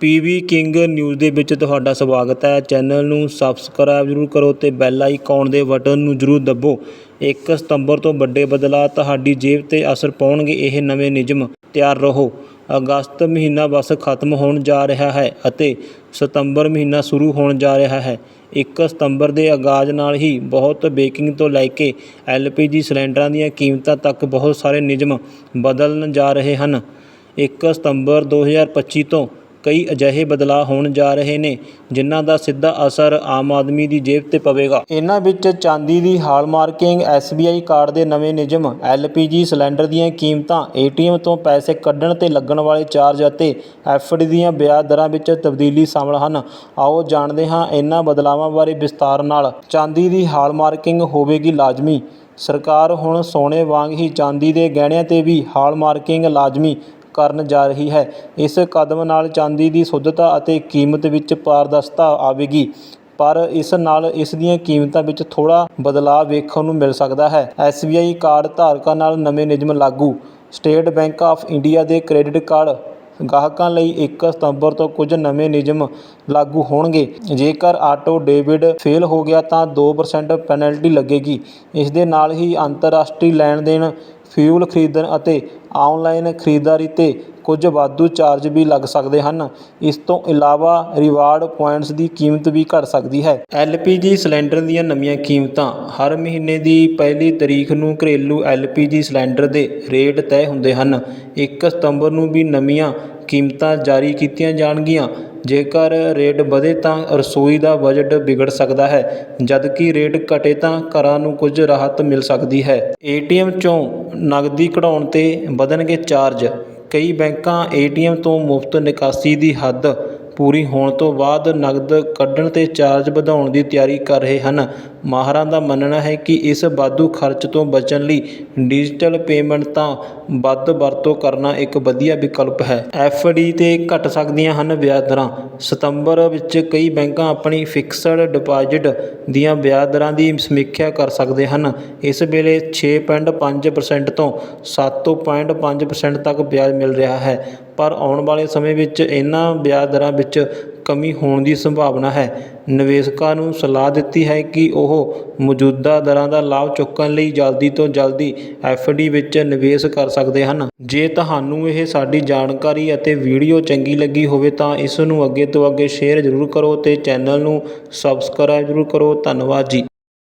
ਪੀ ਵੀ king news ਦੇ ਵਿੱਚ ਤੁਹਾਡਾ ਸਵਾਗਤ ਹੈ। ਚੈਨਲ ਨੂੰ ਸਬਸਕ੍ਰਾਈਬ ਜ਼ਰੂਰ ਕਰੋ ਤੇ ਬੈਲ ਆਈਕਨ ਦੇ ਬਟਨ ਨੂੰ ਜ਼ਰੂਰ ਦੱਬੋ। 1 ਸਤੰਬਰ ਤੋਂ ਵੱਡੇ ਬਦਲਾਅ ਤੁਹਾਡੀ ਜੇਬ ਤੇ ਅਸਰ ਪਾਉਣਗੇ, ਇਹ ਨਵੇਂ ਨਿਯਮ। ਤਿਆਰ ਰਹੋ। ਅਗਸਤ ਮਹੀਨਾ ਬਸ ਖਤਮ ਹੋਣ ਜਾ ਰਿਹਾ ਹੈ ਅਤੇ ਸਤੰਬਰ ਮਹੀਨਾ ਸ਼ੁਰੂ ਹੋਣ ਜਾ ਰਿਹਾ ਹੈ। 1 ਸਤੰਬਰ ਦੇ ਆਗਾਜ਼ ਨਾਲ ਹੀ ਬਹੁਤ ਬੇਕਿੰਗ ਤੋਂ ਲੈ ਕੇ ਐਲਪੀਜੀ ਸਿਲੰਡਰਾਂ ਦੀਆਂ ਕੀਮਤਾਂ ਤੱਕ ਬਹੁਤ ਸਾਰੇ ਨਿਯਮ ਬਦਲਣ ਜਾ ਰਹੇ ਹਨ। 1 ਸਤੰਬਰ 2025 ਤੋਂ ਕਈ ਅਜਿਹੇ ਬਦਲਾਅ ਹੋਣ ਜਾ ਰਹੇ ਨੇ, ਜਿਨ੍ਹਾਂ ਦਾ ਸਿੱਧਾ ਅਸਰ ਆਮ ਆਦਮੀ ਦੀ ਜੇਬ ਤੇ ਪਵੇਗਾ। ਇਹਨਾਂ ਵਿੱਚ ਚਾਂਦੀ ਦੀ ਹਾਲਮਾਰਕਿੰਗ SBI ਕਾਰਡ ਦੇ ਨਵੇਂ ਨਿਯਮ LPG ਸਿਲੰਡਰ ਦੀਆਂ ਕੀਮਤਾਂ ATM ਤੋਂ ਪੈਸੇ ਕੱਢਣ ਤੇ ਲੱਗਣ ਵਾਲੇ ਚਾਰਜ ਅਤੇ FD ਦੀਆਂ ਵਿਆਜ ਦਰਾਂ ਵਿੱਚ ਤਬਦੀਲੀ ਸ਼ਾਮਲ ਹਨ। ਆਓ ਜਾਣਦੇ ਹਾਂ ਇਹਨਾਂ ਬਦਲਾਵਾਂ ਬਾਰੇ ਵਿਸਤਾਰ ਨਾਲ। ਚਾਂਦੀ ਦੀ ਹਾਲਮਾਰਕਿੰਗ ਹੋਵੇਗੀ ਲਾਜ਼ਮੀ। ਸਰਕਾਰ ਹੁਣ ਸੋਨੇ ਵਾਂਗ ਹੀ ਚਾਂਦੀ ਦੇ ਗਹਿਣਿਆਂ ਤੇ ਵੀ ਹਾਲਮਾਰਕਿੰਗ ਲਾਜ਼ਮੀ ਕਰਨ ਜਾ ਰਹੀ ਹੈ। ਇਸ ਕਦਮ ਨਾਲ ਚਾਂਦੀ ਦੀ ਸ਼ੁੱਧਤਾ ਅਤੇ ਕੀਮਤ ਵਿੱਚ ਪਾਰਦਰਸ਼ਤਾ ਆਵੇਗੀ। ਪਰ ਇਸ ਨਾਲ ਇਸ ਦੀਆਂ ਕੀਮਤਾਂ ਵਿੱਚ ਥੋੜ੍ਹਾ ਬਦਲਾਅ ਵੇਖਣ ਨੂੰ ਮਿਲ ਸਕਦਾ ਹੈ। SBI ਕਾਰਡ ਧਾਰਕਾਂ ਨਾਲ ਨਵੇਂ ਨਿਯਮ ਲਾਗੂ। ਸਟੇਟ ਬੈਂਕ ਆਫ ਇੰਡੀਆ ਦੇ ਕ੍ਰੈਡਿਟ ਕਾਰਡ ਗਾਹਕਾਂ ਲਈ 1 ਸਤੰਬਰ ਤੋਂ ਕੁਝ ਨਵੇਂ ਨਿਯਮ ਲਾਗੂ ਹੋਣਗੇ। ਜੇਕਰ ਆਟੋ ਡੈਬਿਟ ਫੇਲ ਹੋ ਗਿਆ ਤਾਂ 2% ਪੈਨਲਟੀ ਲੱਗੇਗੀ। ਇਸ ਦੇ ਨਾਲ ਹੀ ਅੰਤਰਰਾਸ਼ਟਰੀ ਲੈਣ ਦੇਣ ਫਿਊਲ ਖਰੀਦਣ ਅਤੇ ਆਨਲਾਈਨ ਖਰੀਦਦਾਰੀ 'ਤੇ ਕੁਝ ਵਾਧੂ ਚਾਰਜ ਵੀ ਲੱਗ ਸਕਦੇ ਹਨ। ਇਸ ਤੋਂ ਇਲਾਵਾ ਰਿਵਾਰਡ ਪੁਆਇੰਟਸ ਦੀ ਕੀਮਤ ਵੀ ਘੱਟ ਸਕਦੀ ਹੈ। ਐੱਲ ਪੀ ਜੀ ਸਿਲੰਡਰ ਦੀਆਂ ਨਵੀਆਂ ਕੀਮਤਾਂ। ਹਰ ਮਹੀਨੇ ਦੀ ਪਹਿਲੀ ਤਰੀਕ ਨੂੰ ਘਰੇਲੂ ਐੱਲ ਪੀ ਜੀ ਸਿਲੰਡਰ ਦੇ ਰੇਟ ਤੈਅ ਹੁੰਦੇ ਹਨ। ਇੱਕ ਸਤੰਬਰ ਨੂੰ ਵੀ ਨਵੀਆਂ ਕੀਮਤਾਂ ਜਾਰੀ ਕੀਤੀਆਂ ਜਾਣਗੀਆਂ। ਜੇਕਰ ਰੇਟ ਵਧੇ ਤਾਂ ਰਸੋਈ ਦਾ ਬਜਟ ਵਿਗੜ ਸਕਦਾ ਹੈ, ਜਦਕਿ ਰੇਟ ਘਟੇ ਤਾਂ ਘਰਾਂ ਨੂੰ ਕੁਝ ਰਾਹਤ ਮਿਲ ਸਕਦੀ ਹੈ। ਏ ਟੀ ATM 'ਚੋਂ ਨਕਦੀ ਕਢਾਉਣ ਤੇ ਵਧਣਗੇ ਚਾਰਜ। ਕਈ ਬੈਂਕਾਂ ਏ ਟੀ ATM ਤੋਂ ਮੁਫਤ ਨਿਕਾਸੀ ਦੀ ਹੱਦ ਪੂਰੀ ਹੋਣ ਤੋਂ ਬਾਅਦ ਨਕਦ ਕੱਢਣ ਤੇ ਚਾਰਜ ਵਧਾਉਣ ਦੀ ਤਿਆਰੀ ਕਰ ਰਹੇ ਹਨ। ਮਾਹਰਾਂ ਦਾ ਮੰਨਣਾ ਹੈ ਕਿ ਇਸ ਵਾਧੂ ਖਰਚ ਤੋਂ ਬਚਣ ਲਈ ਡਿਜੀਟਲ ਪੇਮੈਂਟ ਤਾਂ ਵੱਧ ਵਰਤੋਂ ਕਰਨਾ ਇੱਕ ਵਧੀਆ ਵਿਕਲਪ ਹੈ। ਐਫਡੀ ਤੇ ਘਟ ਸਕਦੀਆਂ ਹਨ ਵਿਆਜ ਦਰਾਂ। ਸਤੰਬਰ ਵਿੱਚ ਕਈ ਬੈਂਕਾਂ ਆਪਣੀ ਫਿਕਸਡ ਡਿਪਾਜ਼ਿਟ ਦੀਆਂ ਵਿਆਜ ਦਰਾਂ ਦੀ ਸਮੀਖਿਆ ਕਰ ਸਕਦੇ ਹਨ। ਇਸ ਵੇਲੇ 6.5% ਤੋਂ 7.5% ਤੱਕ ਵਿਆਜ ਮਿਲ ਰਿਹਾ ਹੈ। ਪਰ ਆਉਣ ਵਾਲੇ ਸਮੇਂ ਵਿੱਚ ਇਹਨਾਂ ਵਿਆਜ ਦਰਾਂ ਵਿੱਚ ਕਮੀ ਹੋਣ ਦੀ ਸੰਭਾਵਨਾ ਹੈ। ਨਿਵੇਸ਼ਕਾਂ ਨੂੰ ਸਲਾਹ ਦਿੱਤੀ ਹੈ ਕਿ ਉਹ ਮੌਜੂਦਾ ਦਰਾਂ ਦਾ ਲਾਭ ਚੁੱਕਣ ਲਈ ਜਲਦੀ ਤੋਂ ਜਲਦੀ ਐਫ ਡੀ ਵਿੱਚ ਨਿਵੇਸ਼ ਕਰ ਸਕਦੇ ਹਨ। ਜੇ ਤੁਹਾਨੂੰ ਇਹ ਸਾਡੀ ਜਾਣਕਾਰੀ ਅਤੇ ਵੀਡੀਓ ਚੰਗੀ ਲੱਗੀ ਹੋਵੇ ਤਾਂ ਇਸ ਨੂੰ ਅੱਗੇ ਤੋਂ ਅੱਗੇ ਸ਼ੇਅਰ ਜ਼ਰੂਰ ਕਰੋ ਅਤੇ ਚੈਨਲ ਨੂੰ ਸਬਸਕ੍ਰਾਈਬ ਜ਼ਰੂਰ ਕਰੋ। ਧੰਨਵਾਦ ਜੀ।